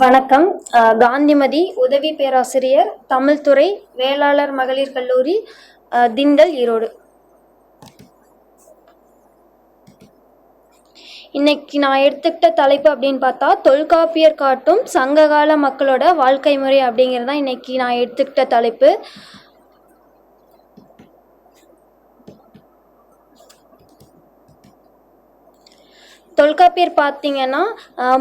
வணக்கம். காந்திமதி உதவி பேராசிரியர் தமிழ்துறை வேளாளர் மகளிர் கல்லூரி திண்டல் ஈரோடு. இன்னைக்கு நான் எடுத்துக்கிட்ட தலைப்பு அப்படின்னு பார்த்தா தொல்காப்பியர் காட்டும் சங்ககால மக்களோட வாழ்க்கை முறை அப்படிங்கிறது தான் இன்னைக்கு நான் எடுத்துக்கிட்ட தலைப்பு. தொல்காப்பியர் பார்த்தீங்கன்னா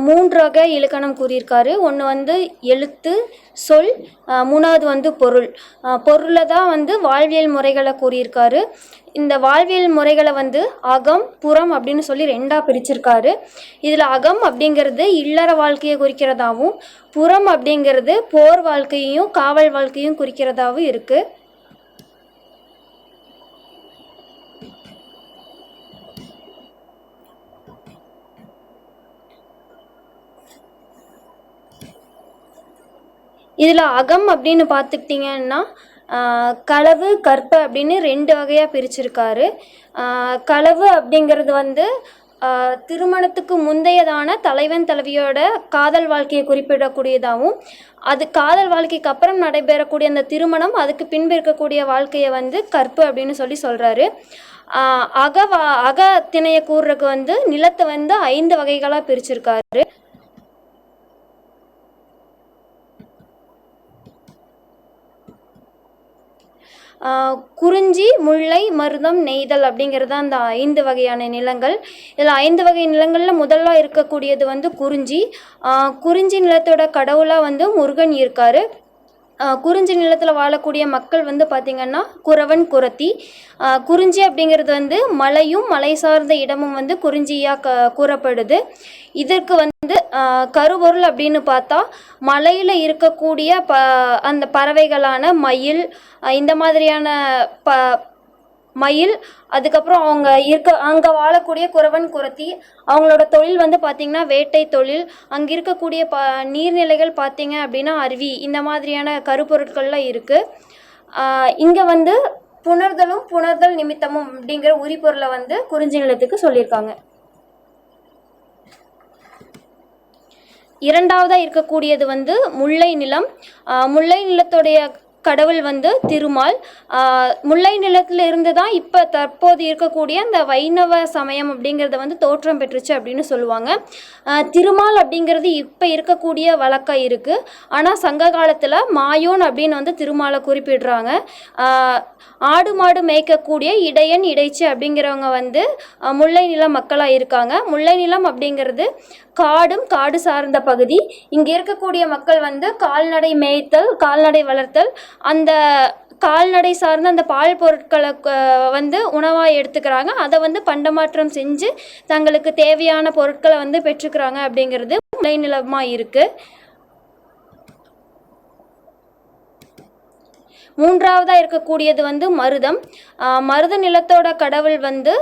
மூன்று வகை இலக்கணம் கூறியிருக்காரு. ஒன்று வந்து எழுத்து சொல் மூணாவது வந்து பொருள். பொருளில் தான் வந்து வாழ்வியல் முறைகளை கூறியிருக்காரு. இந்த வாழ்வியல் முறைகளை வந்து அகம் புறம் அப்படின்னு சொல்லி ரெண்டாக பிரிச்சிருக்காரு. இதில் அகம் அப்படிங்கிறது இல்லற வாழ்க்கையை குறிக்கிறதாகவும் புறம் அப்படிங்கிறது போர் வாழ்க்கையையும் காவல் வாழ்க்கையும் குறிக்கிறதாகவும் இருக்குது இதில் அகம் அப்படின்னு பார்த்துக்கிட்டிங்கன்னா களவு கற்பு அப்படின்னு ரெண்டு வகையாக பிரிச்சிருக்காரு. களவு அப்படிங்கிறது வந்து திருமணத்துக்கு முந்தையதான தலைவன் தலைவியோட காதல் வாழ்க்கையை குறிப்பிடக்கூடியதாகவும் அது காதல் வாழ்க்கைக்கு அப்புறம் நடைபெறக்கூடிய அந்த திருமணம் அதுக்கு பின்பு இருக்கக்கூடிய வாழ்க்கையை வந்து கற்பு அப்படின்னு சொல்லி சொல்கிறாரு அக வா- அக திணையை கூறுறதுக்கு வந்து நிலத்தை வந்து ஐந்து வகைகளாக பிரிச்சிருக்காரு. குறிஞ்சி முல்லை மருதம் நெய்தல் அப்படிங்கிறது தான் அந்த ஐந்து வகையான நிலங்கள். இதில் ஐந்து வகை நிலங்களில் முதல்ல இருக்கக்கூடியது வந்து குறிஞ்சி. குறிஞ்சி நிலத்தோட கடவுளாக வந்து முருகன் இருக்கார். குறிஞ்சி நிலத்தில் வாழக்கூடிய மக்கள் வந்து பார்த்திங்கன்னா குறவன் குரத்தி குறிஞ்சி அப்படிங்கிறது வந்து மலையும் மலை சார்ந்த இடமும் வந்து குறிஞ்சியாக க கூறப்படுது. இதற்கு வந்து கருபொருள் அப்படின்னு பார்த்தா மலையில் இருக்கக்கூடிய ப அந்த பறவைகளான மயில் இந்த மாதிரியான ப மயில் அதுக்கப்புறம் அவங்க இருக்க அங்கே வாழக்கூடிய குறவன் குரத்தி அவங்களோட தொழில் வந்து பார்த்திங்கன்னா வேட்டை தொழில். அங்கே இருக்கக்கூடிய ப நீர்நிலைகள் பார்த்திங்க அப்படின்னா அருவி இந்த மாதிரியான கருப்பொருட்கள்லாம் இருக்குது இங்கே வந்து புணர்தலும் புணர்தல் நிமித்தமும் அப்படிங்கிற உரிபொருளை வந்து குறிஞ்சி நிலத்துக்கு சொல்லியிருக்காங்க. இரண்டாவதாக இருக்கக்கூடியது வந்து முல்லை நிலம். முல்லை நிலத்துடைய கடவுள் வந்து திருமால். முல்லை நிலத்தில் இருந்து தான் இப்போ தற்போது இருக்கக்கூடிய அந்த வைணவ சமயம் அப்படிங்கிறத வந்து தோற்றம் பெற்றுச்சு அப்படின்னு சொல்லுவாங்க. திருமால் அப்படிங்கிறது இப்போ இருக்கக்கூடிய வழக்கம் இருக்குது ஆனால் சங்க காலத்தில் மாயோன் அப்படின்னு வந்து திருமாலை குறிப்பிடுறாங்க. ஆடு மாடு மேய்க்கக்கூடிய இடையன் இடைச்சி அப்படிங்கிறவங்க வந்து முல்லை நிலம் மக்களாக இருக்காங்க. முல்லை நிலம் அப்படிங்கிறது காடும் காடு சார்ந்த பகுதி. இங்கே இருக்கக்கூடிய மக்கள் வந்து கால்நடை மேய்த்தல் கால்நடை வளர்த்தல் அந்த கால்நடை சார்ந்த அந்த பால் பொருட்களை வந்து உணவாக எடுத்துக்கிறாங்க. அதை வந்து பண்டமாற்றம் செஞ்சு தங்களுக்கு தேவையான பொருட்களை வந்து பெற்றுக்கிறாங்க அப்படிங்கிறது முல்லை நிலமாக இருக்குது மூன்றாவதாக இருக்கக்கூடியது வந்து மருதம். மருத நிலத்தோட கடவுள் வந்து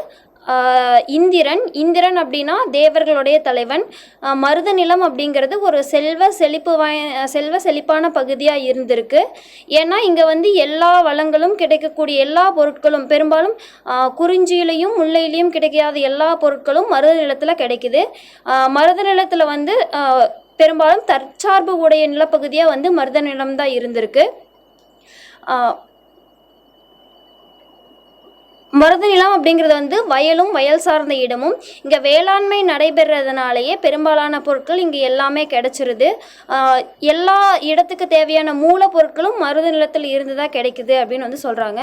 இந்திரன். இந்திரன் அப்படின்னா தேவர்களுடைய தலைவன். மருத நிலம் அப்படிங்கிறது ஒரு செல்வ செழிப்பு வாய் செல்வ செழிப்பான பகுதியாக இருந்திருக்கு. ஏன்னா இங்கே வந்து எல்லா வளங்களும் கிடைக்கக்கூடிய எல்லா பொருட்களும் பெரும்பாலும் குறிஞ்சியிலையும் முல்லையிலையும் கிடைக்காத எல்லா பொருட்களும் மருத நிலத்தில் கிடைக்குது. மருத நிலத்தில் வந்து பெரும்பாலும் தற்சார்பு உடைய நிலப்பகுதியாக வந்து மருத நிலம் தான் இருந்திருக்கு. மருத நிலம் அப்படிங்கிறது வந்து வயலும் வயல் சார்ந்த இடமும். இங்கே வேளாண்மை நடைபெறதுனாலேயே பெரும்பாலான பொருட்கள் இங்கே எல்லாமே கிடைச்சிருது. எல்லா இடத்துக்கு தேவையான மூலப்பொருட்களும் மருத நிலத்தில் இருந்து தான் கிடைக்குது அப்படின்னு வந்து சொல்கிறாங்க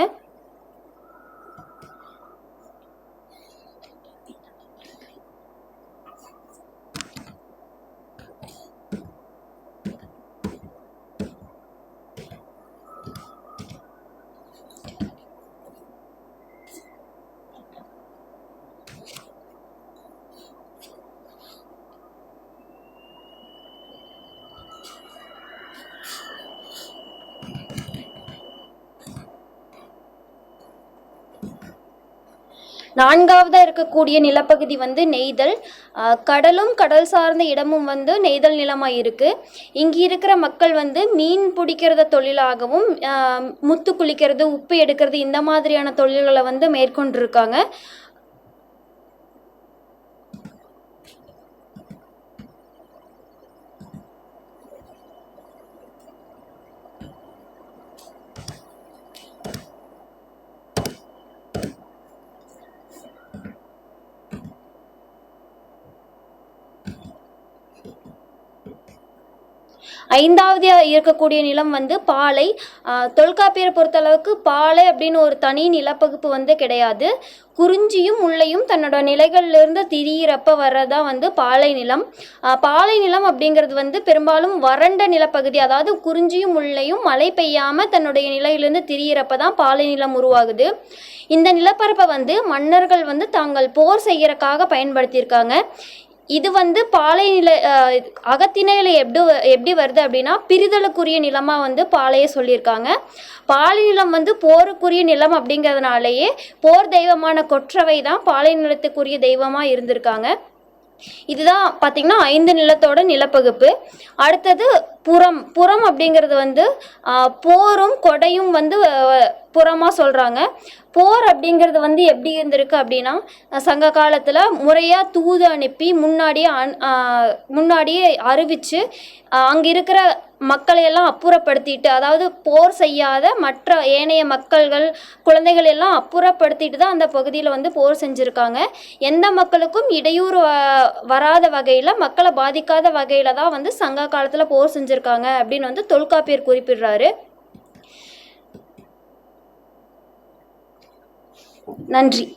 நான்காவதாக இருக்கக்கூடிய நிலப்பகுதி வந்து நெய்தல். கடலும் கடல் சார்ந்த இடமும் வந்து நெய்தல் நிலமாக இருக்குது இங்கே இருக்கிற மக்கள் வந்து மீன் பிடிக்கிறத தொழிலாகவும் முத்து குளிக்கிறது உப்பு எடுக்கிறது இந்த மாதிரியான தொழில்களை வந்து மேற்கொண்டிருக்காங்க. ஐந்தாவது இருக்கக்கூடிய நிலம் வந்து பாலை. தொல்காப்பியரை பொறுத்தளவுக்கு பாலை அப்படின்னு ஒரு தனி நிலப்பகுப்பு வந்து கிடையாது. குறிஞ்சியும் உள்ளையும் தன்னோட நிலைகள்லேருந்து திரியிறப்ப வர்றதா வந்து பாலை நிலம். பாலை நிலம் அப்படிங்கிறது வந்து பெரும்பாலும் வறண்ட நிலப்பகுதி அதாவது குறிஞ்சியும் உள்ளையும் மழை பெய்யாமல் தன்னுடைய நிலையிலேருந்து திரியிறப்ப தான் பாலை நிலம் உருவாகுது. இந்த நிலப்பரப்பை வந்து மன்னர்கள் வந்து தாங்கள் போர் செய்கிறக்காக பயன்படுத்தியிருக்காங்க. இது வந்து பாலை நில அஹ், எப்படி வ- எப்படி வருது அப்படின்னா பிரிதலுக்குரிய நிலமாக வந்து பாலையை சொல்லியிருக்காங்க. பாலை நிலம் வந்து போருக்குரிய நிலம் அப்படிங்கிறதுனாலேயே போர் தெய்வமான கொற்றவை தான் பாலை நிலத்துக்குரிய தெய்வமாக இருந்திருக்காங்க. இதுதான் பார்த்திங்கன்னா ஐந்து நிலத்தோட நிலப்பகுப்பு. அடுத்தது புறம் புறம் அப்படிங்கிறது வந்து போரும் கொடையும் வந்து புறமாக சொல்கிறாங்க போர் அப்படிங்கிறது வந்து எப்படி இருந்திருக்கு அப்படின்னா சங்க காலத்தில் முறையாக தூது அனுப்பி முன்னாடியே அன் முன்னாடியே அறிவித்து அங்கே இருக்கிற மக்களையெல்லாம் அப்புறப்படுத்திட்டு அதாவது போர் செய்யாத மற்ற ஏனைய மக்கள்கள் குழந்தைகள் எல்லாம் அப்புறப்படுத்திட்டு தான் அந்த பகுதியில் வந்து போர் செஞ்சுருக்காங்க. எந்த மக்களுக்கும் இடையூறு வ- வராத வகையில் மக்களை பாதிக்காத வகையில் தான் வந்து சங்க காலத்தில் போர் செஞ்சுருக்காங்க. அப்படின்னு வந்து தொல்காப்பியர் குறிப்பிடுறாரு. நன்றி.